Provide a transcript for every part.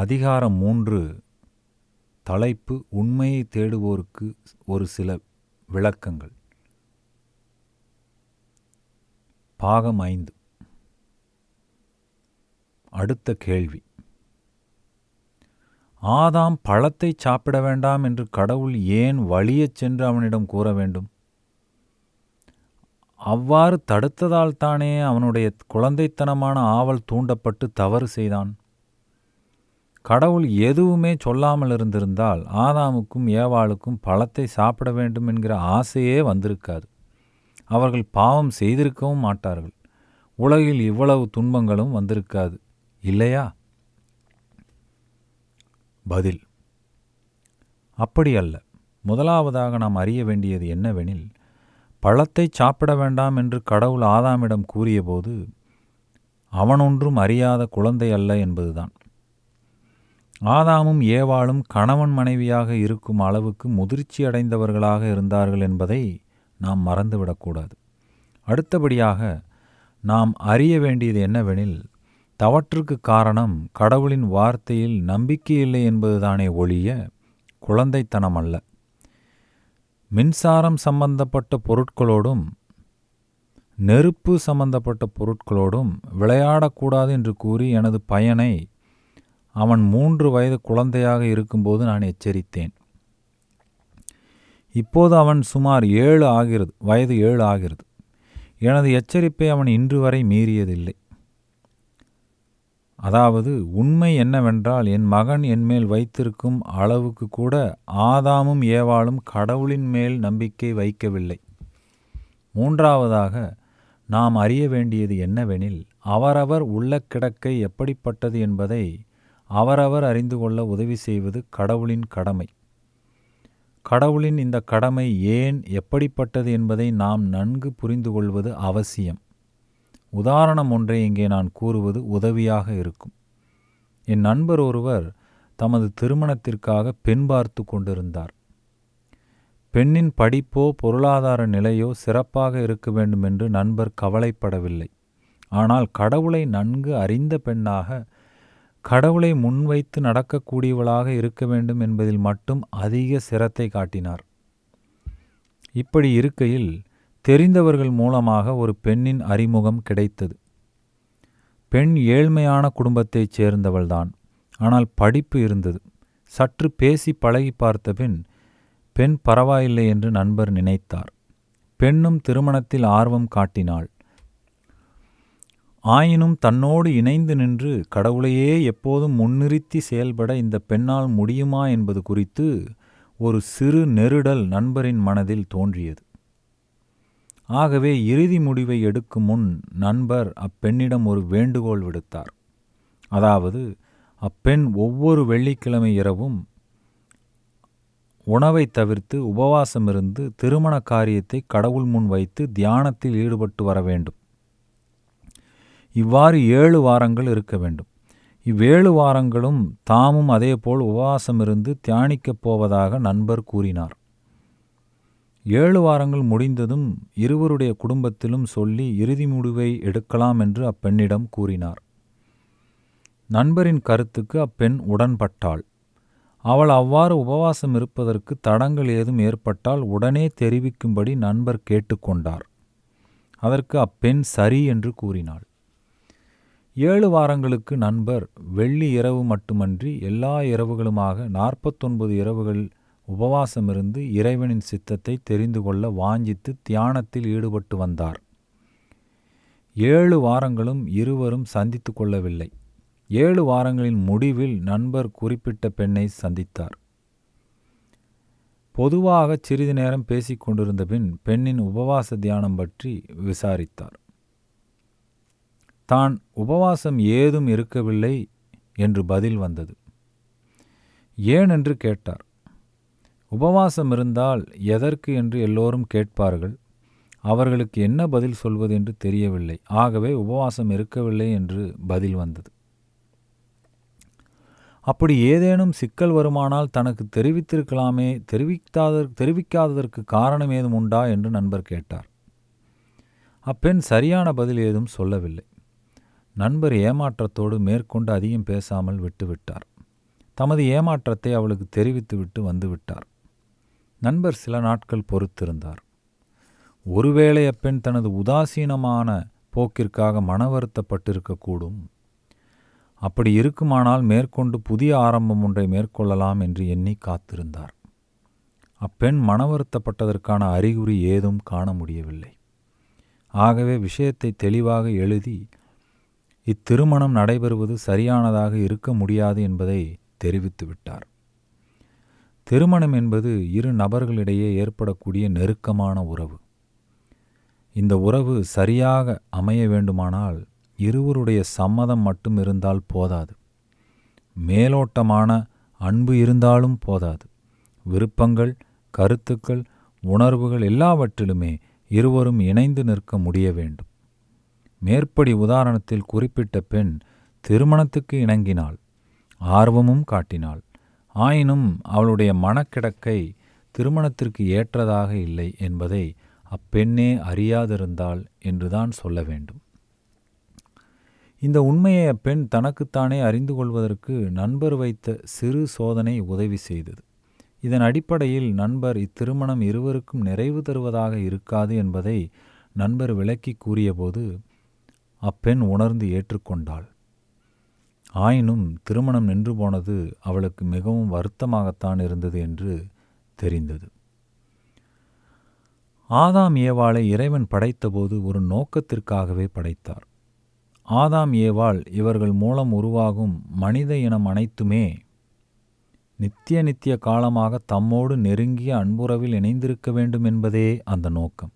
அதிகாரம் மூன்று. தலைப்பு உண்மையை தேடுவோருக்கு ஒரு சில விளக்கங்கள். பாகம் ஐந்து. அடுத்த கேள்வி. ஆதாம் பழத்தை சாப்பிட வேண்டாம் என்று கடவுள் ஏன் வழியச் சென்று அவனிடம் கூற வேண்டும்? அவ்வாறு தடுத்ததால் தானே அவனுடைய குழந்தைத்தனமான ஆவல் தூண்டப்பட்டு தவறு செய்தான்? கடவுள் எதுவுமே சொல்லாமல் இருந்திருந்தால் ஆதாமுக்கும் ஏவாளுக்கும் பழத்தை சாப்பிட வேண்டும் என்கிற ஆசையே வந்திருக்காது. அவர்கள் பாவம் செய்திருக்கவும் மாட்டார்கள். உலகில் இவ்வளவு துன்பங்களும் வந்திருக்காது. இல்லையா? பதில். அப்படி அல்ல. முதலாவதாக நாம் அறிய வேண்டியது என்னவெனில் பழத்தை சாப்பிட வேண்டாம் என்று கடவுள் ஆதாமிடம் கூறியபோது அவனொன்றும் அறியாத குழந்தை அல்ல என்பதுதான். ஆதாமும் ஏவாளும் கணவன் மனைவியாக இருக்கும் அளவுக்கு முதிர்ச்சி அடைந்தவர்களாக இருந்தார்கள் என்பதை நாம் மறந்துவிடக்கூடாது. அடுத்தபடியாக நாம் அறிய வேண்டியது என்னவெனில் தவற்றுக்கு காரணம் கடவுளின் வார்த்தையில் நம்பிக்கையில்லை என்பதுதானே ஒழிய குழந்தைத்தனம் அல்ல. மின்சாரம் சம்பந்தப்பட்ட பொருட்களோடும் நெருப்பு சம்பந்தப்பட்ட பொருட்களோடும் விளையாடக்கூடாது என்று கூறி எனது பயனை அவன் மூன்று வயது குழந்தையாக இருக்கும்போது நான் எச்சரித்தேன். இப்போது அவன் சுமார் ஏழு ஆகிறது வயது ஏழு ஆகிறது. எனது எச்சரிப்பை அவன் இன்று வரை மீறியதில்லை. அதாவது உண்மை என்னவென்றால் என் மகன் என்மேல் வைத்திருக்கும் அளவுக்கு கூட ஆதாமும் ஏவாளும் கடவுளின் மேல் நம்பிக்கை வைக்கவில்லை. மூன்றாவதாக நாம் அறிய வேண்டியது என்னவெனில் அவரவர் உள்ள கிடக்கை எப்படிப்பட்டது என்பதை அவரவர் அறிந்து கொள்ள உதவி செய்வது கடவுளின் கடமை. கடவுளின் இந்த கடமை ஏன் எப்படிப்பட்டது என்பதை நாம் நன்கு புரிந்து கொள்வது அவசியம். உதாரணம் ஒன்றை இங்கே நான் கூறுவது உதவியாக இருக்கும். என் நண்பர் ஒருவர் தமது திருமணத்திற்காக பெண் பார்த்து கொண்டிருந்தார். பெண்ணின் படிப்போ பொருளாதார நிலையோ சிறப்பாக இருக்க வேண்டும் என்று நண்பர் கவலைப்படவில்லை. ஆனால் கடவுளை நன்கு அறிந்த பெண்ணாக கடவுளை முன்வைத்து நடக்கக்கூடியவளாக இருக்க வேண்டும் என்பதில் மட்டும் அதிக சிரத்தை காட்டினார். இப்படி இருக்கையில் தெரிந்தவர்கள் மூலமாக ஒரு பெண்ணின் அறிமுகம் கிடைத்தது. பெண் ஏழ்மையான குடும்பத்தைச் சேர்ந்தவள்தான். ஆனால் படிப்பு இருந்தது. சற்று பேசி பழகி பார்த்த பின் பெண் பரவாயில்லை என்று நண்பர் நினைத்தார். பெண்ணும் திருமணத்தில் ஆர்வம் காட்டினாள். ஆயினும் தன்னோடு இணைந்து நின்று கடவுளையே எப்போதும் முன்னிறுத்தி செயல்பட இந்த பெண்ணால் முடியுமா என்பது குறித்து ஒரு சிறு நெருடல் நண்பரின் மனதில் தோன்றியது. ஆகவே இறுதி முடிவை எடுக்கும் முன் நண்பர் அப்பெண்ணிடம் ஒரு வேண்டுகோள் விடுத்தார். அதாவது அப்பெண் ஒவ்வொரு வெள்ளிக்கிழமை இரவும் உணவை தவிர்த்து உபவாசமிருந்து திருமண காரியத்தை கடவுள் முன் வைத்து தியானத்தில் ஈடுபட்டு வர வேண்டும். இவ்வாறு ஏழு வாரங்கள் இருக்க வேண்டும். இவ்வேழு வாரங்களும் தாமும் அதேபோல் உபவாசமிருந்து தியானிக்கப் போவதாக நண்பர் கூறினார். ஏழு வாரங்கள் முடிந்ததும் இருவருடைய குடும்பத்திலும் சொல்லி இறுதி முடிவை எடுக்கலாம் என்று அப்பெண்ணிடம் கூறினார். நண்பரின் கருத்துக்கு அப்பெண் உடன்பட்டாள். அவள் அவ்வாறு உபவாசம் இருப்பதற்கு தடங்கள் ஏதும் ஏற்பட்டால் உடனே தெரிவிக்கும்படி நண்பர் கேட்டுக்கொண்டார். அதற்கு அப்பெண் சரி என்று கூறினாள். ஏழு வாரங்களுக்கு நண்பர் வெள்ளி இரவு மட்டுமன்றி எல்லா இரவுகளுமாக நாற்பத்தொன்பது இரவுகள் உபவாசமிருந்து இறைவனின் சித்தத்தை தெரிந்து கொள்ள வாஞ்சித்து தியானத்தில் ஈடுபட்டு வந்தார். ஏழு வாரங்களும் இருவரும் சந்தித்து கொள்ளவில்லை. ஏழு வாரங்களின் முடிவில் நண்பர் குறிப்பிட்ட பெண்ணை சந்தித்தார். பொதுவாக சிறிது நேரம் பேசிக்கொண்டிருந்த பின் பெண்ணின் உபவாச தியானம் பற்றி விசாரித்தார். தான் உபவாசம் ஏதும் இருக்கவில்லை என்று பதில் வந்தது. ஏன் என்று கேட்டார். உபவாசம் இருந்தால் எதற்கு என்று எல்லோரும் கேட்பார்கள். அவர்களுக்கு என்ன பதில் சொல்வது என்று தெரியவில்லை. ஆகவே உபவாசம் இருக்கவில்லை என்று பதில் வந்தது. அப்படி ஏதேனும் சிக்கல் வருமானால் தனக்கு தெரிவித்திருக்கலாமே தெரிவிக்காத தெரிவிக்காததற்கு காரணம் ஏதும் உண்டா என்று நண்பர் கேட்டார். அப்பெண் சரியான பதில் ஏதும் சொல்லவில்லை. நண்பர் ஏமாற்றத்தோடு மேற்கொண்டு அதிகம் பேசாமல் விட்டுவிட்டார். தமது ஏமாற்றத்தை அவளுக்கு தெரிவித்துவிட்டு வந்துவிட்டார். நண்பர் சில நாட்கள் பொறுத்திருந்தார். ஒருவேளை அப்பெண் தனது உதாசீனமான போக்கிற்காக மன வருத்தப்பட்டிருக்கக்கூடும் அப்படி இருக்குமானால் மேற்கொண்டு புதிய ஆரம்பம் ஒன்றை மேற்கொள்ளலாம் என்று எண்ணி காத்திருந்தார். அப்பெண் மன வருத்தப்பட்டதற்கான அறிகுறி ஏதும் காண முடியவில்லை. ஆகவே விஷயத்தை தெளிவாக எழுதி இத்திருமணம் நடைபெறுவது சரியானதாக இருக்க முடியாது என்பதை தெரிவித்துவிட்டார் திருமணம் என்பது இரு நபர்களிடையே ஏற்படக்கூடிய நெருக்கமான உறவு. இந்த உறவு சரியாக அமைய வேண்டுமானால் இருவருடைய சம்மதம் மட்டும் இருந்தால் போதாது. மேலோட்டமான அன்பு இருந்தாலும் போதாது. விருப்பங்கள் கருத்துக்கள் உணர்வுகள் எல்லாவற்றிலுமே இருவரும் இணைந்து நிற்க முடிய வேண்டும். மேற்படி உதாரணத்தில் குறிப்பிட்ட பெண் திருமணத்துக்கு இணங்கினாள் ஆர்வமும் காட்டினாள். ஆயினும் அவளுடைய மனக்கிடக்கை திருமணத்திற்கு ஏற்றதாக இல்லை என்பதை அப்பெண்ணே அறியாதிருந்தாள் என்றுதான் சொல்ல வேண்டும். இந்த உண்மையை அப்பெண் தனக்குத்தானே அறிந்து கொள்வதற்கு நண்பர் வைத்த சிறு சோதனை உதவி செய்தது. இதன் அடிப்படையில் நண்பர் இத்திருமணம் இருவருக்கும் நிறைவு தருவதாக இருக்காது என்பதை நண்பர் விளக்கி கூறியபோது அப்பெண் உணர்ந்து ஏற்றுக்கொண்டாள். ஆயினும் திருமணம் நின்று போனது அவளுக்கு மிகவும் வருத்தமாகத்தான் இருந்தது என்று தெரிந்தது. ஆதாம் ஏவாளை இறைவன் படைத்தபோது ஒரு நோக்கத்திற்காகவே படைத்தார். ஆதாம் ஏவாள் இவர்கள் மூலம் உருவாகும் மனித இனம் அனைத்துமே நித்திய நித்திய காலமாக தம்மோடு நெருங்கிய அன்புறவில் இணைந்திருக்க வேண்டும் என்பதே அந்த நோக்கம்.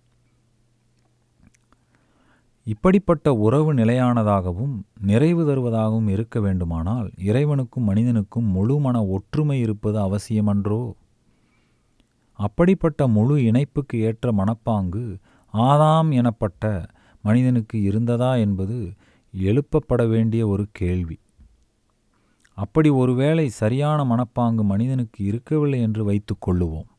இப்படிப்பட்ட உறவு நிலையானதாகவும் நிறைவு தருவதாகவும் இருக்க வேண்டுமானால் இறைவனுக்கும் மனிதனுக்கும் முழு மன ஒற்றுமை இருப்பது அவசியமன்றோ? அப்படிப்பட்ட முழு இணைப்புக்கு ஏற்ற மனப்பாங்கு ஆதாம் எனப்பட்ட மனிதனுக்கு இருந்ததா என்பது எழுப்பப்பட வேண்டிய ஒரு கேள்வி. அப்படி ஒருவேளை சரியான மனப்பாங்கு மனிதனுக்கு இருக்கவில்லை என்று வைத்துக் கொள்ளுவோம்.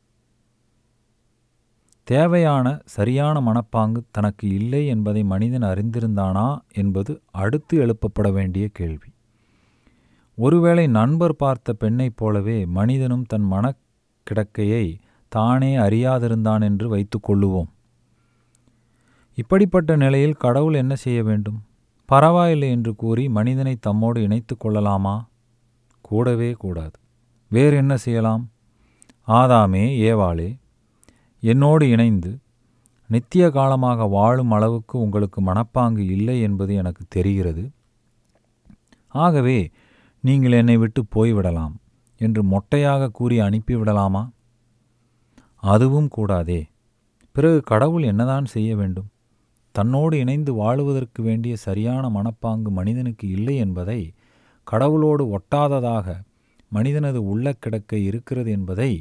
தேவையான சரியான மனப்பாங்கு தனக்கு இல்லை என்பதை மனிதன் அறிந்திருந்தானா என்பது அடுத்து எழுப்பப்பட வேண்டிய கேள்வி. ஒருவேளை நண்பர் பார்த்த பெண்ணைப் போலவே மனிதனும் தன் மனக்கிடக்கையை தானே அறியாதிருந்தான் என்று வைத்துக்கொள்ளுவோம் இப்படிப்பட்ட நிலையில் கடவுள் என்ன செய்ய வேண்டும்? பரவாயில்லை என்று கூறி மனிதனை தம்மோடு இணைத்து கொள்ளலாமா? கூடவே கூடாது. வேறு என்ன செய்யலாம்? ஆதாமே ஏவாளே என்னோடு இணைந்து நித்திய காலமாக வாழும் அளவுக்கு உங்களுக்கு மனப்பாங்கு இல்லை என்பது எனக்கு தெரிகிறது. ஆகவே நீங்கள் என்னை விட்டு போய்விடலாம் என்று மொட்டையாக கூறி அனுப்பிவிடலாமா? அதுவும் கூடாதே. பிறகு கடவுள் என்னதான் செய்ய வேண்டும்? தன்னோடு இணைந்து வாழுவதற்கு வேண்டிய சரியான மனப்பாங்கு மனிதனுக்கு இல்லை என்பதை கடவுளோடு ஒட்டாததாக மனிதனது உள்ள கிடக்க இருக்கிறது என்பதை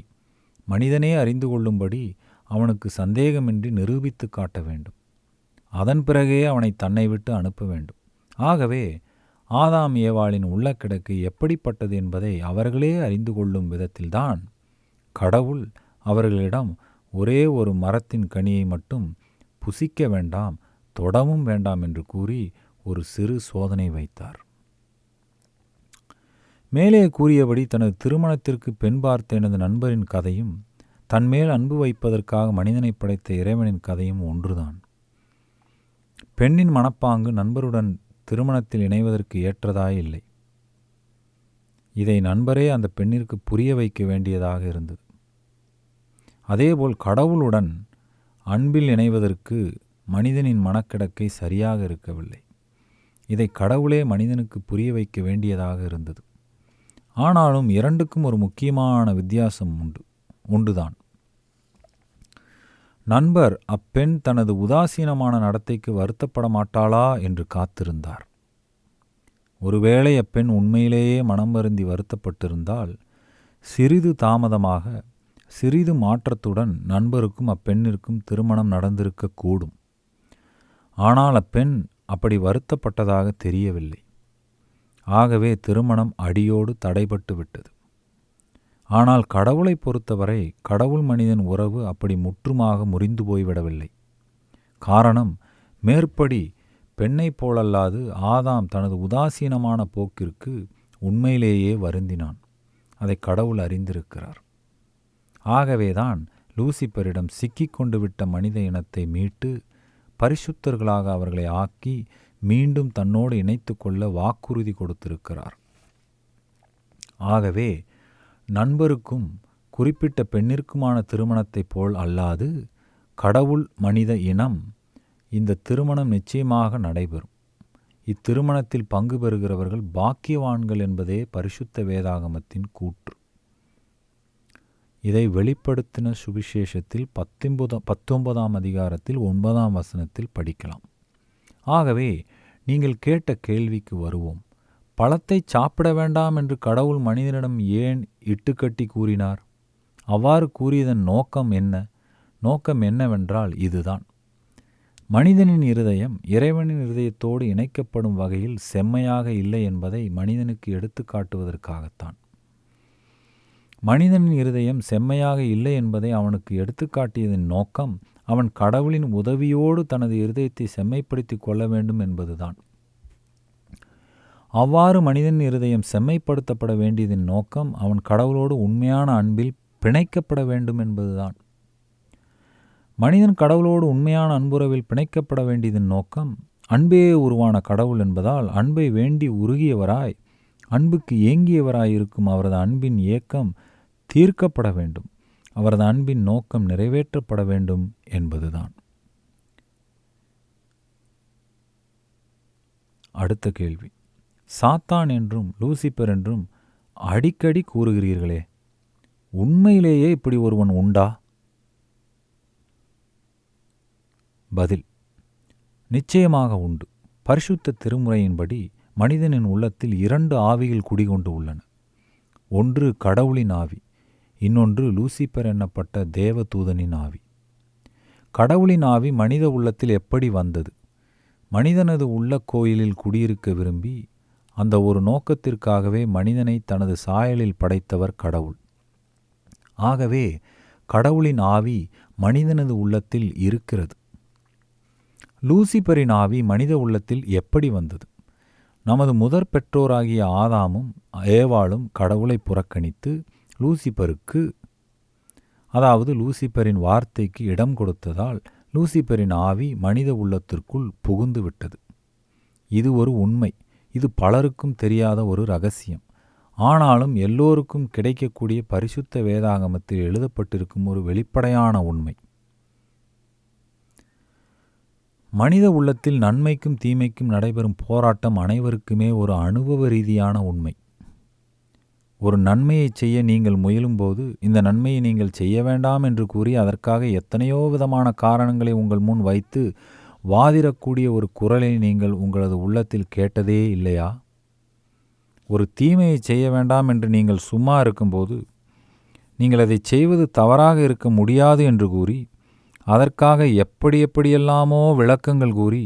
மனிதனே அறிந்து கொள்ளும்படி அவனுக்கு சந்தேகமின்றி நிரூபித்து காட்ட வேண்டும். அதன் பிறகே அவனை தன்னை விட்டு அனுப்ப வேண்டும். ஆகவே ஆதாம் ஏவாளின் உள்ள கிடக்கு எப்படிப்பட்டது என்பதை அவர்களே அறிந்து கொள்ளும் விதத்தில்தான் கடவுள் அவர்களிடம் ஒரே ஒரு மரத்தின் கனியை மட்டும் புசிக்க வேண்டாம் தொடவும் வேண்டாம் என்று கூறி ஒரு சிறு சோதனை வைத்தார். மேலே கூறியபடி தனது திருமணத்திற்கு பெண் பார்த்த எனது நண்பரின் கதையும் தன்மேல் அன்பு வைப்பதற்காக மனிதனை படைத்த இறைவனின் கதையும் ஒன்றுதான். பெண்ணின் மனப்பாங்கு நண்பருடன் திருமணத்தில் இணைவதற்கு ஏற்றதாய் இல்லை. இதை நண்பரே அந்த பெண்ணிற்கு புரிய வைக்க வேண்டியதாக இருந்தது. அதேபோல் கடவுளுடன் அன்பில் இணைவதற்கு மனிதனின் மனக்கிடக்கை சரியாக இருக்கவில்லை. இதை கடவுளே மனிதனுக்கு புரிய வைக்க வேண்டியதாக இருந்தது. ஆனாலும் இரண்டுக்கும் ஒரு முக்கியமான வித்தியாசம் உண்டு. உண்டுதான். நண்பர் அப்பெண் தனது உதாசீனமான நடத்தைக்கு வருத்தப்பட மாட்டாளா என்று காத்திருந்தார். ஒருவேளை அப்பெண் உண்மையிலேயே மனம் வருந்தி வருத்தப்பட்டிருந்தால் சிறிது தாமதமாக சிறிது மாற்றத்துடன் நண்பருக்கும் அப்பெண்ணிற்கும் திருமணம் நடந்திருக்கக்கூடும் ஆனால் அப்பெண் அப்படி வருத்தப்பட்டதாக தெரியவில்லை. ஆகவே திருமணம் அடியோடு தடைபட்டு விட்டது ஆனால் கடவுளை பொறுத்தவரை கடவுள் மனிதன் உறவு அப்படி முற்றுமாக முறிந்து போய்விடவில்லை. காரணம் மேற்படி பெண்ணைப் போலல்லாது ஆதாம் தனது உதாசீனமான போக்கிற்கு உண்மையிலேயே வருந்தினான். அதை கடவுள் அறிந்திருக்கிறார். ஆகவேதான் லூசிபரிடம் சிக்கிக் கொண்டு விட்ட மனித இனத்தை மீட்டு பரிசுத்தர்களாக அவர்களை ஆக்கி மீண்டும் தன்னோடு இணைத்து கொள்ள வாக்குறுதி கொடுத்திருக்கிறார். ஆகவே நண்பருக்கும் குறிப்பிட்ட பெண்ணிற்குமான திருமணத்தைப் போல் அல்லாது கடவுள் மனித இனம் இந்த திருமணம் நிச்சயமாக நடைபெறும். இத்திருமணத்தில் பங்கு பெறுகிறவர்கள் பாக்கியவான்கள் என்பதே பரிசுத்த வேதாகமத்தின் கூற்று. இதை வெளிப்படுத்தின சுவிசேஷத்தில் பத்தொன்பதாம் பத்தொன்பதாம் அதிகாரத்தில் ஒன்பதாம் வசனத்தில் படிக்கலாம். ஆகவே நீங்கள் கேட்ட கேள்விக்கு வருவோம். பழத்தை சாப்பிட வேண்டாம் என்று கடவுள் மனிதனிடம் ஏன் இட்டுக்கட்டி கூறினார்? அவ்வாறு கூறியதன் நோக்கம் என்ன? நோக்கம் என்னவென்றால் இதுதான். மனிதனின் இருதயம் இறைவனின் இருதயத்தோடு இணைக்கப்படும் வகையில் செம்மையாக இல்லை என்பதை மனிதனுக்கு எடுத்து காட்டுவதற்காகத்தான். மனிதனின் இருதயம் செம்மையாக இல்லை என்பதை அவனுக்கு எடுத்துக்காட்டியதன் நோக்கம் அவன் கடவுளின் உதவியோடு தனது இருதயத்தை செம்மைப்படுத்திக் கொள்ள வேண்டும் என்பதுதான். அவ்வாறு மனிதன் இருதயம் செம்மைப்படுத்தப்பட வேண்டியதின் நோக்கம் அவன் கடவுளோடு உண்மையான அன்பில் பிணைக்கப்பட வேண்டும் என்பதுதான். மனிதன் கடவுளோடு உண்மையான அன்புறவில் பிணைக்கப்பட வேண்டியதன் நோக்கம் அன்பே உருவான கடவுள் என்பதால் அன்பை வேண்டி உருகியவராய் அன்புக்கு ஏங்கியவராய் இருக்கும் அவரது அன்பின் ஏக்கம் தீர்க்கப்பட வேண்டும். அவரது அன்பின் நோக்கம் நிறைவேற்றப்பட வேண்டும் என்பதுதான். அடுத்த கேள்வி. சாத்தான் என்றும் லூசிபர் என்றும் அடிக்கடி கூறுகிறீர்களே உண்மையிலேயே இப்படி ஒருவன் உண்டா? பதில் நிச்சயமாக உண்டு. பரிசுத்த திருமுறையின்படி மனிதனின் உள்ளத்தில் இரண்டு ஆவிகள் குடிகொண்டு உள்ளன. ஒன்று கடவுளின் ஆவி இன்னொன்று லூசிபர் என்னப்பட்ட தேவதூதனின் ஆவி. கடவுளின் ஆவி மனித உள்ளத்தில் எப்படி வந்தது? மனிதனது உள்ள கோயிலில் குடியிருக்க விரும்பி அந்த ஒரு நோக்கத்திற்காகவே மனிதனை தனது சாயலில் படைத்தவர் கடவுள். ஆகவே கடவுளின் ஆவி மனிதனது உள்ளத்தில் இருக்கிறது. லூசிபரின் ஆவி மனித உள்ளத்தில் எப்படி வந்தது? நமது முதற் பெற்றோராகிய ஆதாமும் ஏவாளும் கடவுளை புறக்கணித்து லூசிபருக்கு அதாவது லூசிபரின் வார்த்தைக்கு இடம் கொடுத்ததால் லூசிபரின் ஆவி மனித உள்ளத்திற்குள் புகுந்து விட்டது. இது ஒரு உண்மை. இது பலருக்கும் தெரியாத ஒரு ரகசியம். ஆனாலும் எல்லோருக்கும் கிடைக்கக்கூடிய பரிசுத்த வேதாகமத்தில் எழுதப்பட்டிருக்கும் ஒரு வெளிப்படையான உண்மை. மனித உள்ளத்தில் நன்மைக்கும் தீமைக்கும் நடைபெறும் போராட்டம் அனைவருக்குமே ஒரு அனுபவ ரீதியான உண்மை. ஒரு நன்மையை செய்ய நீங்கள் முயலும்போது இந்த நன்மையை நீங்கள் செய்ய வேண்டாம் என்று கூறி அதற்காக எத்தனையோ விதமான காரணங்களை உங்கள் முன் வைத்து வாதிடக்கூடிய ஒரு குரலை நீங்கள் உங்களது உள்ளத்தில் கேட்டதே இல்லையா? ஒரு தீமையை செய்ய வேண்டாம் என்று நீங்கள் சும்மா இருக்கும்போது நீங்கள் அதை செய்வது தவறாக இருக்க முடியாது என்று கூறி அதற்காக எப்படி எப்படியெல்லாமோ விளக்கங்கள் கூறி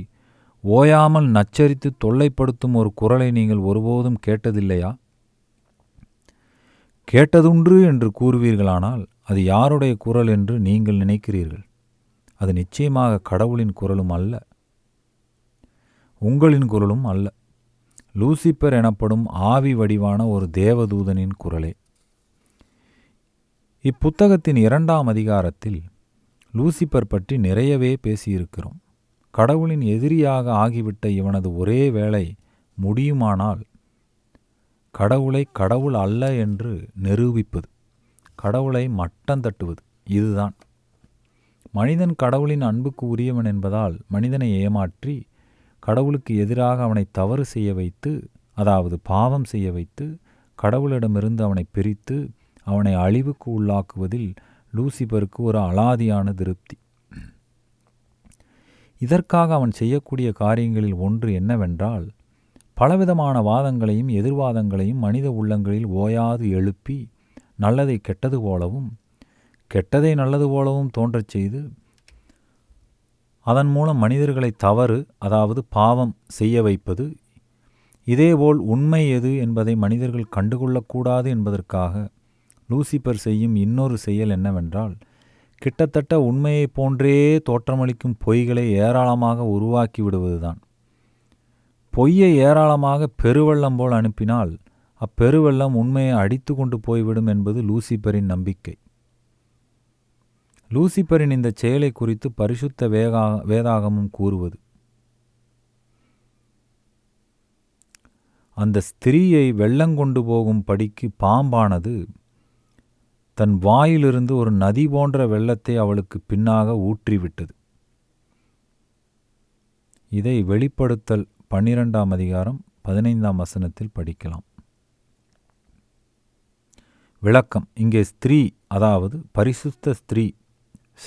ஓயாமல் நச்சரித்து தொல்லைப்படுத்தும் ஒரு குரலை நீங்கள் ஒருபோதும் கேட்டதில்லையா? கேட்டதுண்டு என்று கூறுவீர்களானால் அது யாருடைய குரல் என்று நீங்கள் நினைக்கிறீர்கள்? அது நிச்சயமாக கடவுளின் குரலும் அல்ல. உங்களின் குரலும் அல்ல. லூசிப்பர் எனப்படும் ஆவி வடிவான ஒரு தேவதூதனின் குரலே. இப்புத்தகத்தின் இரண்டாம் அதிகாரத்தில் லூசிப்பர் பற்றி நிறையவே பேசியிருக்கிறோம். கடவுளின் எதிரியாக ஆகிவிட்ட இவனது ஒரே வேலை முடியுமானால் கடவுளை கடவுள் அல்ல என்று நிரூபிப்பது கடவுளை மட்டம் தட்டுவது இதுதான். மனிதன் கடவுளின் அன்புக்கு உரியவன் என்பதால் மனிதனை ஏமாற்றி கடவுளுக்கு எதிராக அவனை தவறு செய்ய வைத்து அதாவது பாவம் செய்ய வைத்து கடவுளிடமிருந்து அவனை பிரித்து அவனை அழிவுக்கு உள்ளாக்குவதில் லூசிபருக்கு ஒரு அலாதியான திருப்தி. இதற்காக அவன் செய்யக்கூடிய காரியங்களில் ஒன்று என்னவென்றால் பலவிதமான வாதங்களையும் எதிர்வாதங்களையும் மனித உள்ளங்களில் ஓயாது எழுப்பி நல்லதை கெட்டது போலவும் கெட்டதை நல்லது போலவும் தோன்றச் செய்து அதன் மூலம் மனிதர்களை தவறு அதாவது பாவம் செய்ய வைப்பது இதேபோல் உண்மை எது என்பதை மனிதர்கள் கண்டுகொள்ளக்கூடாது என்பதற்காக லூசிபர் செய்யும் இன்னொரு செயல் என்னவென்றால் கிட்டத்தட்ட உண்மையைப் போன்றே தோற்றமளிக்கும் பொய்களை ஏராளமாக உருவாக்கி விடுவதுதான். பொய்யை ஏராளமாக பெருவெள்ளம் போல் அனுப்பினால் அப்பெருவெள்ளம் உண்மையை அடித்து கொண்டு போய்விடும் என்பது லூசிபரின் நம்பிக்கை. லூசிபரின் இந்த செயலை குறித்து பரிசுத்த வேகா வேதாகமும் கூறுவது. அந்த ஸ்திரீயை வெள்ளங்கொண்டு போகும் படிக்கு பாம்பானது தன் வாயிலிருந்து ஒரு நதி போன்ற வெள்ளத்தை அவளுக்கு பின்னாக ஊற்றிவிட்டது. இதை வெளிப்படுத்தல் பன்னிரெண்டாம் அதிகாரம் பதினைந்தாம் வசனத்தில் படிக்கலாம். விளக்கம். இங்கே ஸ்திரீ அதாவது பரிசுத்த ஸ்திரீ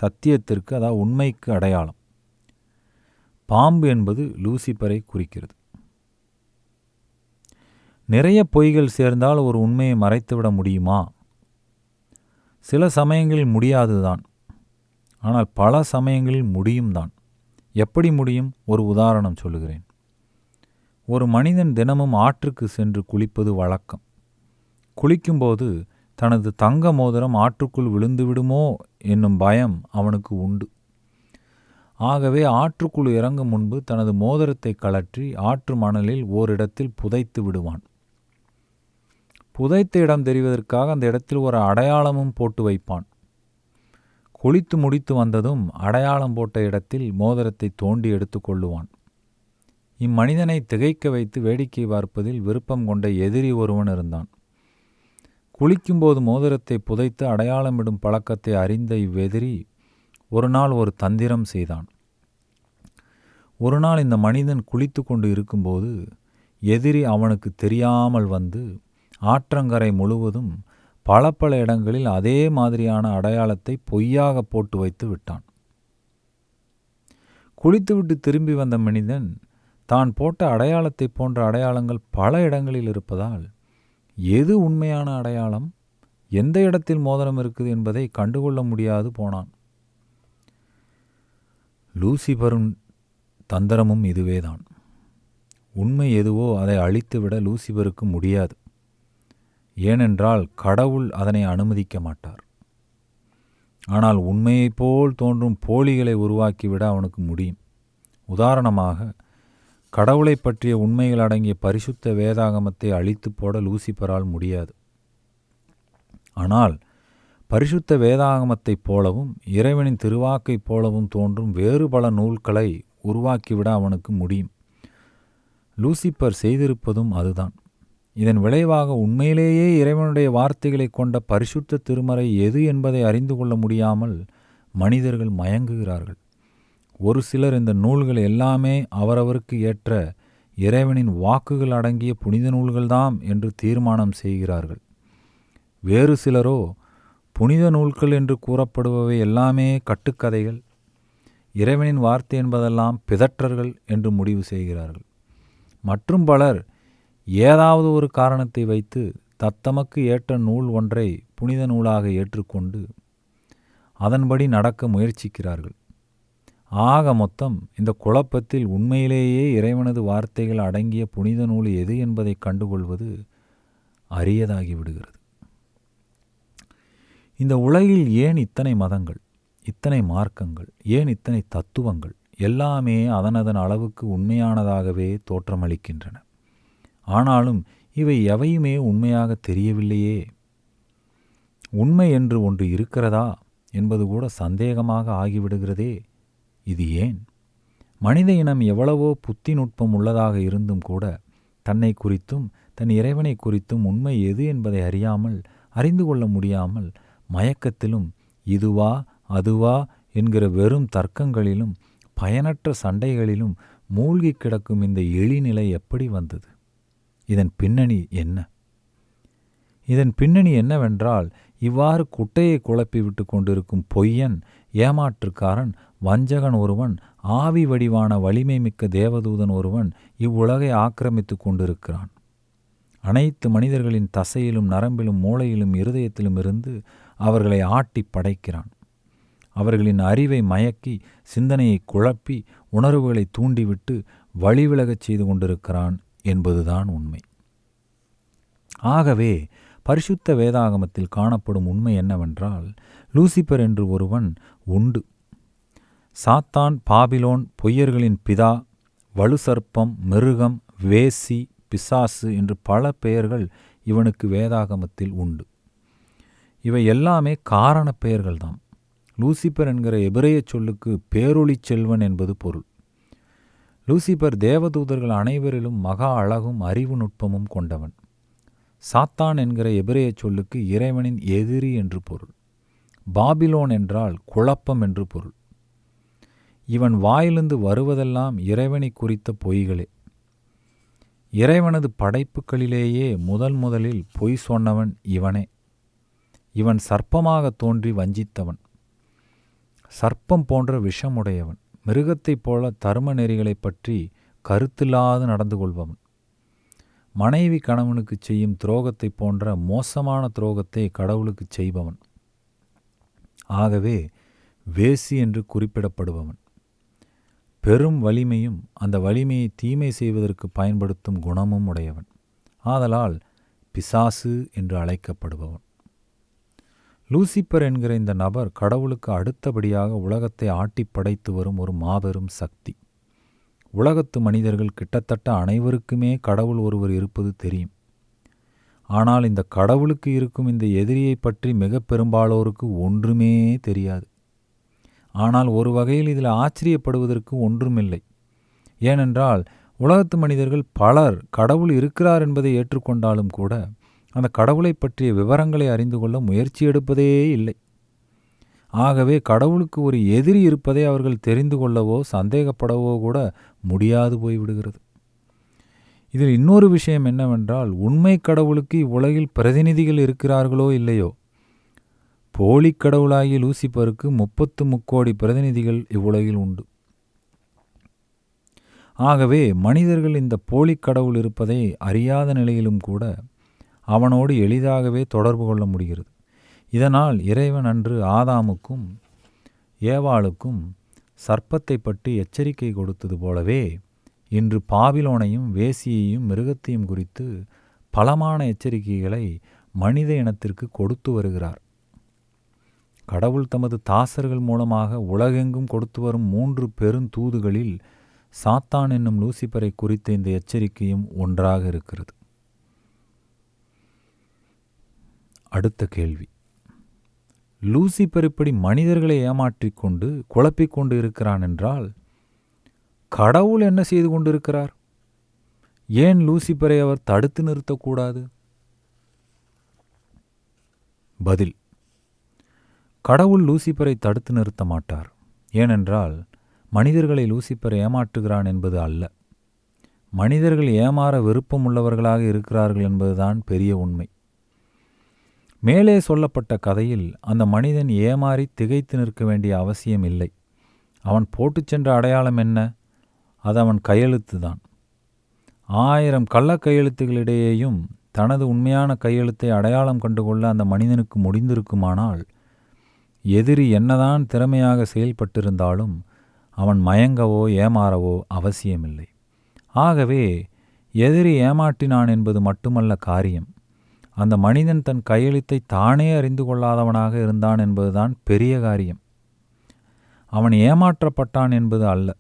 சத்தியத்திற்கு அதாவது உண்மைக்கு அடையாளம். பாம்பு என்பது லூசிபரை குறிக்கிறது. நிறைய பொய்கள் சேர்ந்தால் ஒரு உண்மையை மறைத்துவிட முடியுமா? சில சமயங்களில் முடியாதுதான். ஆனால் பல சமயங்களில் முடியும் தான். எப்படி முடியும்? ஒரு உதாரணம் சொல்லுகிறேன். ஒரு மனிதன் தினமும் ஆற்றுக்கு சென்று குளிப்பது வழக்கம். குளிக்கும்போது தனது தங்க மோதிரம் ஆற்றுக்குள் விழுந்து விடுமோ என்னும் பயம் அவனுக்கு உண்டு. ஆகவே ஆற்றுக்குள் இறங்கும் முன்பு தனது மோதிரத்தை கழற்றி ஆற்று மணலில் ஓரிடத்தில் புதைத்து விடுவான். புதைத்த இடம் தெரிவதற்காக அந்த இடத்தில் ஒரு அடையாளமும் போட்டு வைப்பான். குளித்து முடித்து வந்ததும் அடையாளம் போட்ட இடத்தில் மோதிரத்தை தோண்டி எடுத்து கொள்ளுவான். இம்மனிதனை திகைக்க வைத்து வேடிக்கை பார்ப்பதில் விருப்பம் கொண்ட எதிரி ஒருவன் இருந்தான். குளிக்கும்போது மோதிரத்தை புதைத்து அடையாளமிடும் பழக்கத்தை அறிந்த இவ்வெதிரி ஒரு நாள் ஒரு தந்திரம் செய்தான். ஒரு நாள் இந்த மனிதன் குளித்து கொண்டு இருக்கும்போது எதிரி அவனுக்கு தெரியாமல் வந்து ஆற்றங்கரை முழுவதும் பல பல இடங்களில் அதே மாதிரியான அடையாளத்தை பொய்யாக போட்டு வைத்து விட்டான். குளித்துவிட்டு திரும்பி வந்த மனிதன் தான் போட்ட அடையாளத்தை போன்ற அடையாளங்கள் பல இடங்களில் இருப்பதால் எது உண்மையான அடையாளம்? எந்த இடத்தில் மோதிரம் இருக்குது என்பதை கண்டுகொள்ள முடியாது போனான். லூசிபரும் தந்திரமும் இதுவேதான். உண்மை எதுவோ அதை அழித்துவிட லூசிபருக்கு முடியாது. ஏனென்றால் கடவுள் அதனை அனுமதிக்க மாட்டார். ஆனால் உண்மையைப் போல் தோன்றும் போலிகளை உருவாக்கிவிட அவனுக்கு முடியும். உதாரணமாக கடவுளை பற்றிய உண்மைகள் அடங்கிய பரிசுத்த வேதாகமத்தை அழித்து போட லூசிபரால் முடியாது. ஆனால் பரிசுத்த வேதாகமத்தைப் போலவும் இறைவனின் திருவாக்கைப் போலவும் தோன்றும் வேறு பல நூல்களை உருவாக்கிவிட அவனுக்கு முடியும். லூசிப்பர் செய்திருப்பதும் அதுதான். இதன் விளைவாக உண்மையிலேயே இறைவனுடைய வார்த்தைகளை கொண்ட பரிசுத்த திருமறை எது என்பதை அறிந்து கொள்ள முடியாமல் மனிதர்கள் மயங்குகிறார்கள். ஒரு சிலர் இந்த நூல்கள் எல்லாமே அவரவருக்கு ஏற்ற இறைவனின் வாக்குகள் அடங்கிய புனித நூல்கள்தாம் என்று தீர்மானம் செய்கிறார்கள். வேறு சிலரோ புனித நூல்கள் என்று கூறப்படுபவை எல்லாமே கட்டுக்கதைகள். இறைவனின் வார்த்தை என்பதெல்லாம் பிதற்றர்கள் என்று முடிவு செய்கிறார்கள். மற்றும் பலர் ஏதாவது ஒரு காரணத்தை வைத்து தத்தமக்கு ஏற்ற நூல் ஒன்றை புனித நூலாக ஏற்றுக்கொண்டு அதன்படி நடக்க முயற்சிக்கிறார்கள். ஆக மொத்தம் இந்த குழப்பத்தில் உண்மையிலேயே இறைவனது வார்த்தைகள் அடங்கிய புனித நூல் எது என்பதை கண்டுகொள்வது அரியதாகிவிடுகிறது இந்த உலகில் ஏன் இத்தனை மதங்கள் இத்தனை மார்க்கங்கள் ஏன் இத்தனை தத்துவங்கள் எல்லாமே அதனதன் அளவுக்கு உண்மையானதாகவே தோற்றமளிக்கின்றன? ஆனாலும் இவை எவையுமே உண்மையாக தெரியவில்லையே. உண்மை என்று ஒன்று இருக்கிறதா என்பது கூட சந்தேகமாக ஆகிவிடுகிறதே. இது ஏன்? மனித இனம் எவ்வளவோ புத்தி நுட்பம் உள்ளதாக இருந்தும் கூட தன்னை குறித்தும் தன் இறைவனை குறித்தும் உண்மை எது என்பதை அறியாமல் அறிந்து கொள்ள முடியாமல் மயக்கத்திலும் இதுவா அதுவா என்கிற வெறும் தர்க்கங்களிலும் பயனற்ற சண்டைகளிலும் மூழ்கி கிடக்கும் இந்த எளிநிலை எப்படி வந்தது? இதன் பின்னணி என்ன? இதன் பின்னணி என்னவென்றால் இவ்வாறு குட்டையை குழப்பி விட்டு கொண்டிருக்கும் பொய்யன் ஏமாற்றுக்காரன் வஞ்சகன் ஒருவன் ஆவி வடிவான வலிமை மிக்க தேவதூதன் ஒருவன் இவ்வுலகை ஆக்கிரமித்து கொண்டிருக்கிறான். அனைத்து மனிதர்களின் தசையிலும் நரம்பிலும் மூளையிலும் இருதயத்திலும் இருந்து அவர்களை ஆட்டி படைக்கிறான். அவர்களின் அறிவை மயக்கி சிந்தனையை குழப்பி உணர்வுகளை தூண்டிவிட்டு வழிவிலகச் செய்து கொண்டிருக்கிறான் என்பதுதான் உண்மை. ஆகவே பரிசுத்த வேதாகமத்தில் காணப்படும் உண்மை என்னவென்றால் லூசிபர் என்று ஒருவன் உண்டு. சாத்தான் பாபிலோன் பொய்யர்களின் பிதா வலுசர்ப்பம் மிருகம் வேசி பிசாசு என்று பல பெயர்கள் இவனுக்கு வேதாகமத்தில் உண்டு. இவை எல்லாமே காரண பெயர்கள்தான் லூசிபர் என்கிற எபிரேய சொல்லுக்கு பேரொளி செல்வன் என்பது பொருள். லூசிபர் தேவதூதர்கள் அனைவரிலும் மகா அழகும் அறிவு நுட்பமும் கொண்டவன். சாத்தான் என்கிற எபிரேய சொல்லுக்கு இறைவனின் எதிரி என்று பொருள். பாபிலோன் என்றால் குழப்பம் என்று பொருள். இவன் வாயிலிருந்து வருவதெல்லாம் இறைவனை குறித்த பொய்களே. இறைவனது படைப்புகளிலேயே முதல் முதலில் பொய் சொன்னவன் இவனே. இவன் சர்ப்பமாக தோன்றி வஞ்சித்தவன். சர்ப்பம் போன்ற விஷமுடையவன். மிருகத்தைப் போல தர்ம நெறிகளைப் பற்றி கருத்தில்லாது நடந்து கொள்பவன். மனைவி கணவனுக்கு செய்யும் துரோகத்தைப் போன்ற மோசமான துரோகத்தை கடவுளுக்கு செய்பவன். ஆகவே வேசி என்று குறிப்பிடப்படுபவன். பெரும் வலிமையும் அந்த வலிமையை தீமை செய்வதற்கு பயன்படுத்தும் குணமும் உடையவன். ஆதலால் பிசாசு என்று அழைக்கப்படுபவன். லூசிப்பர் என்கிற இந்த நபர் கடவுளுக்கு அடுத்தபடியாக உலகத்தை ஆட்டி படைத்து வரும் ஒரு மாபெரும் சக்தி. உலகத்து மனிதர்கள் கிட்டத்தட்ட அனைவருக்குமே கடவுள் ஒருவர் இருப்பது தெரியும். ஆனால் இந்த கடவுளுக்கு இருக்கும் இந்த எதிரியை பற்றி மிக பெரும்பாலோருக்கு ஒன்றுமே தெரியாது. ஆனால் ஒரு வகையில் இதில் ஆச்சரியப்படுவதற்கு ஒன்றுமில்லை. ஏனென்றால் உலகத்து மனிதர்கள் பலர் கடவுள் இருக்கிறார் என்பதை ஏற்றுக்கொண்டாலும் கூட அந்த கடவுளை பற்றிய விவரங்களை அறிந்து கொள்ள முயற்சி எடுப்பதே இல்லை. ஆகவே கடவுளுக்கு ஒரு எதிரி இருப்பதை அவர்கள் தெரிந்து கொள்ளவோ சந்தேகப்படவோ கூட முடியாது போய்விடுகிறது. இதில் இன்னொரு விஷயம் என்னவென்றால் உண்மை கடவுளுக்கு இவ்வுலகில் பிரதிநிதிகள் இருக்கிறார்களோ இல்லையோ? போலிக் கடவுளாகிய லூசிபருக்கு முப்பத்து முக்கோடி பிரதிநிதிகள் இவ்வுலகில் உண்டு. ஆகவே மனிதர்கள் இந்த போலிக் கடவுள் இருப்பதை அறியாத நிலையிலும் கூட அவனோடு எளிதாகவே தொடர்பு கொள்ள முடிகிறது. இதனால் இறைவன் அன்று ஆதாமுக்கும் ஏவாளுக்கும் சர்ப்பத்தை பற்றி எச்சரிக்கை கொடுத்தது போலவே இன்று பாபிலோனையும் வேசியையும் மிருகத்தையும் குறித்து பலமான எச்சரிக்கைகளை மனித இனத்திற்கு கொடுத்து வருகிறார். கடவுள் தமது தாசர்கள் மூலமாக உலகெங்கும் கொடுத்து வரும் மூன்று பெருந்தூதுகளில் சாத்தான் என்னும் லூசிபரை குறித்த இந்த எச்சரிக்கையும் ஒன்றாக இருக்கிறது. அடுத்த கேள்வி. லூசிபர் இப்படி மனிதர்களை ஏமாற்றிக்கொண்டு குழப்பிக்கொண்டு இருக்கிறான் என்றால் கடவுள் என்ன செய்து கொண்டிருக்கிறார்? ஏன் லூசிபரை அவர் தடுத்து நிறுத்தக்கூடாது? பதில். கடவுள் லூசிபரை தடுத்து நிறுத்த மாட்டார். ஏனென்றால் மனிதர்களை லூசிபர் ஏமாற்றுகிறான் என்பது அல்ல. மனிதர்கள் ஏமாற விருப்பமுள்ளவர்களாக இருக்கிறார்கள் என்பதுதான் பெரிய உண்மை. மேலே சொல்லப்பட்ட கதையில் அந்த மனிதன் ஏமாறி திகைத்து நிற்க வேண்டிய அவசியம் இல்லை. அவன் போட்டுச் சென்ற அடையாளம் என்ன? அது அவன் கையெழுத்து தான் ஆயிரம் கள்ள கையெழுத்துகளிடையேயும் தனது உண்மையான கையெழுத்தை அடையாளம் கண்டுகொள்ள அந்த மனிதனுக்கு முடிந்திருக்குமானால் எதிரி என்னதான் திறமையாக செயல்பட்டிருந்தாலும் அவன் மயங்கவோ ஏமாறவோ அவசியமில்லை. ஆகவே எதிரி ஏமாற்றினான் என்பது மட்டுமல்ல காரியம். அந்த மனிதன் தன் கையெழுத்தை தானே அறிந்து கொள்ளாதவனாக இருந்தான் என்பதுதான் பெரிய காரியம். அவன் ஏமாற்றப்பட்டான் என்பது அல்ல.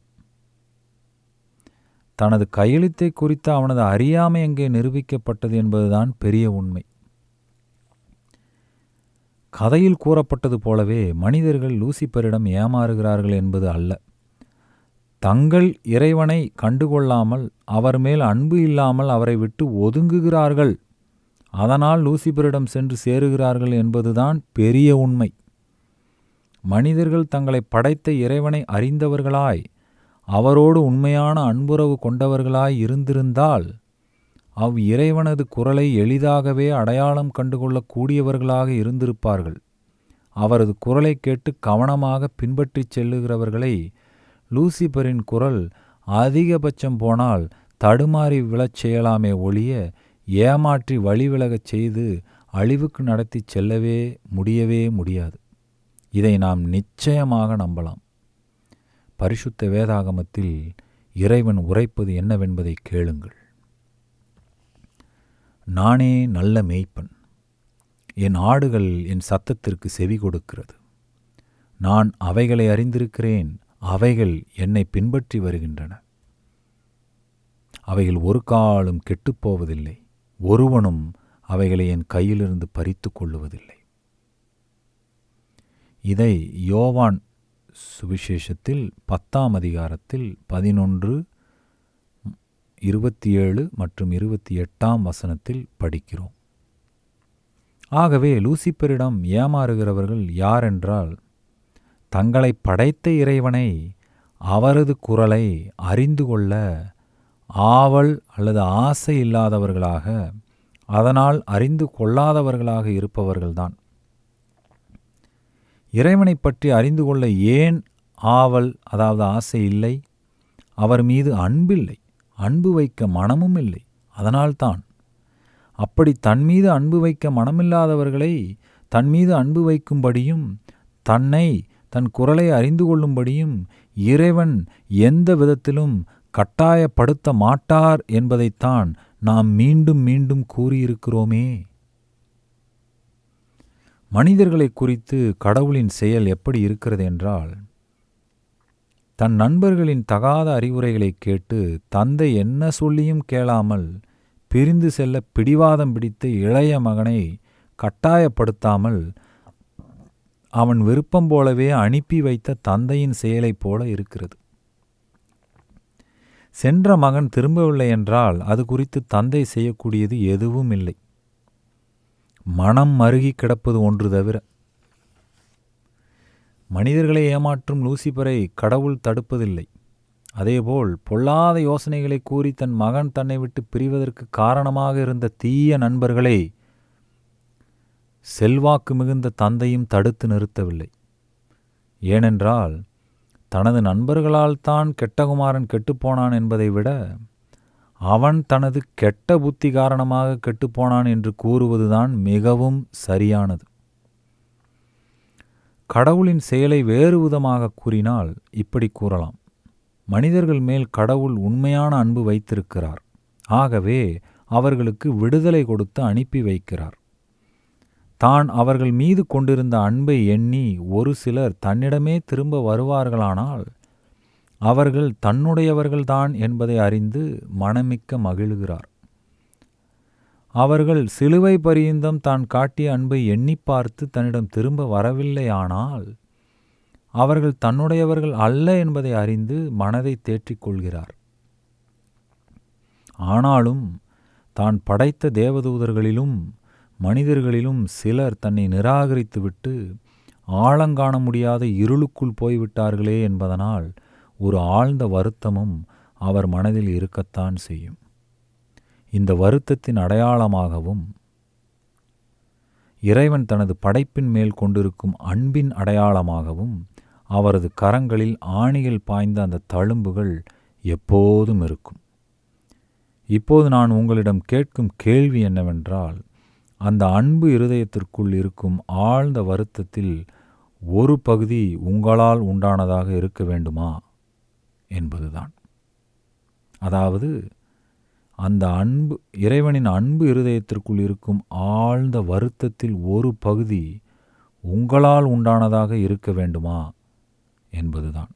தனது கையெழுத்தை குறித்த அவனது அறியாமை எங்கே நிரூபிக்கப்பட்டது என்பதுதான் பெரிய உண்மை. கதையில் கூறப்பட்டது போலவே மனிதர்கள் லூசிபரிடம் ஏமாறுகிறார்கள் என்பது அல்ல. தங்கள் இறைவனை கண்டுகொள்ளாமல் அவர் மேல் அன்பு இல்லாமல் அவரை விட்டு ஒதுங்குகிறார்கள். அதனால் லூசிபரிடம் சென்று சேருகிறார்கள் என்பதுதான் பெரிய உண்மை. மனிதர்கள் தங்களை படைத்த இறைவனை அறிந்தவர்களாய் அவரோடு உண்மையான அன்புறவு கொண்டவர்களாய் இருந்திருந்தால் அவ் இறைவனது குரலை எளிதாகவே அடையாளம் கண்டுகொள்ளக்கூடியவர்களாக இருந்திருப்பார்கள். அவரது குரலை கேட்டு கவனமாக பின்பற்றிச் செல்லுகிறவர்களை லூசிபரின் குரல் அதிகபட்சம் போனால் தடுமாறி விழச் செய்யலாமே ஒழிய ஏமாற்றி வழிவிலகச் செய்து அழிவுக்கு நடத்திச் செல்லவே முடியவே முடியாது. இதை நாம் நிச்சயமாக நம்பலாம். பரிசுத்த வேதாகமத்தில் இறைவன் உரைப்பது என்னவென்பதை கேளுங்கள். நானே நல்ல மேய்ப்பன். என் ஆடுகள் என் சத்தத்திற்கு செவி கொடுக்கிறது. நான் அவைகளை அறிந்திருக்கிறேன் அவைகள் என்னை பின்பற்றி வருகின்றன. அவைகள் ஒரு காலும் கெட்டுப்போவதில்லை ஒருவனும் அவைகளை என் கையிலிருந்து பறித்து கொள்ளுவதில்லை. இதை யோவான் சுவிசேஷத்தில் பத்தாம் அதிகாரத்தில் பதினொன்று இருபத்தி ஏழு மற்றும் இருபத்தி எட்டாம் வசனத்தில் படிக்கிறோம். ஆகவே லூசிப்பரிடம் ஏமாறுகிறவர்கள் யாரென்றால் தங்களை படைத்த இறைவனை அவரது குரலை அறிந்து கொள்ள ஆவல் அல்லது ஆசை இல்லாதவர்களாக அதனால் அறிந்து கொள்ளாதவர்களாக இருப்பவர்கள்தான். இறைவனை பற்றி அறிந்து கொள்ள ஏன் ஆவல் அதாவது ஆசை இல்லை? அவர் மீது அன்பில்லை. அன்பு வைக்க மனமும் இல்லை. அதனால்தான். அப்படி தன் மீது அன்பு வைக்க மனமில்லாதவர்களை தன் மீது அன்பு வைக்கும்படியும் தன்னை தன் குரலை அறிந்து கொள்ளும்படியும் இறைவன் எந்த விதத்திலும் கட்டாயப்படுத்த மாட்டார் என்பதைத்தான் நாம் மீண்டும் மீண்டும் கூறியிருக்கிறோமே. மனிதர்களை குறித்து கடவுளின் செயல் எப்படி இருக்கிறது என்றால் தன் நண்பர்களின் தகாத அறிவுரைகளை கேட்டு தந்தை என்ன சொல்லியும் கேளாமல் பிரிந்து செல்ல பிடிவாதம் பிடித்த இளைய மகனை கட்டாயப்படுத்தாமல் அவன் விருப்பம் போலவே அனுப்பி வைத்த தந்தையின் செயலைப் போல இருக்கிறது. சென்ற மகன் திரும்பவில்லை என்றால் அது குறித்து தந்தை செய்யக்கூடியது எதுவும் இல்லை. மனம் மருகி கிடப்பது ஒன்று தவிர மனிதர்களை ஏமாற்றும் லூசிபரை கடவுள் தடுப்பதில்லை. அதேபோல் பொல்லாத யோசனைகளை கூறி தன் மகன் தன்னை விட்டு பிரிவதற்கு காரணமாக இருந்த தீய நண்பர்களை செல்வாக்கு மிகுந்த தந்தையும் தடுத்து நிறுத்தவில்லை. ஏனென்றால் தனது நண்பர்களால் தான் கெட்டகுமாரன் கெட்டுப்போனான் என்பதை விட அவன் தனது கெட்ட புத்தி காரணமாக கெட்டுப்போனான் என்று கூறுவதுதான் மிகவும் சரியானது. கடவுளின் செயலை வேறு விதமாக கூறினால் இப்படி கூறலாம். மனிதர்கள் மேல் கடவுள் உண்மையான அன்பு வைத்திருக்கிறார். ஆகவே அவர்களுக்கு விடுதலை கொடுத்து அனுப்பி வைக்கிறார். தான் அவர்கள் மீது கொண்டிருந்த அன்பை எண்ணி ஒரு சிலர் தன்னிடமே திரும்ப வருவார்களானால் அவர்கள் தன்னுடையவர்கள்தான் என்பதை அறிந்து மனமிக்க மகிழ்கிறார். அவர்கள் சிலுவை பரியந்தம் தான் காட்டிய அன்பை எண்ணி பார்த்து தன்னிடம் திரும்ப வரவில்லையானால் அவர்கள் தன்னுடையவர்கள் அல்ல என்பதை அறிந்து மனதை தேற்றிக் கொள்கிறார். ஆனாலும் தான் படைத்த தேவதூதர்களிலும் மனிதர்களிலும் சிலர் தன்னை நிராகரித்துவிட்டு ஆழங்காண முடியாத இருளுக்குள் போய்விட்டார்களே என்பதனால் ஒரு ஆழ்ந்த வருத்தமும் அவர் மனதில் இருக்கத்தான் செய்யும். இந்த வருத்தத்தின் அடையாளமாகவும் இறைவன் தனது படைப்பின் மேல் கொண்டிருக்கும் அன்பின் அடையாளமாகவும் அவரது கரங்களில் ஆணியில் பாய்ந்த அந்த தழும்புகள் எப்போதும் இருக்கும். இப்போது நான் உங்களிடம் கேட்கும் கேள்வி என்னவென்றால் அந்த அன்பு இருதயத்திற்குள் இருக்கும் ஆழ்ந்த வருத்தத்தில் ஒரு பகுதி உங்களால் உண்டானதாக இருக்க வேண்டுமா? என்பதுதான். அதாவது அந்த அன்பு இறைவனின் அன்பு இருதயத்திற்குள் இருக்கும் ஆழ்ந்த வருத்தத்தில் ஒரு பகுதி உங்களால் உண்டானதாக இருக்க வேண்டுமா? என்பதுதான்.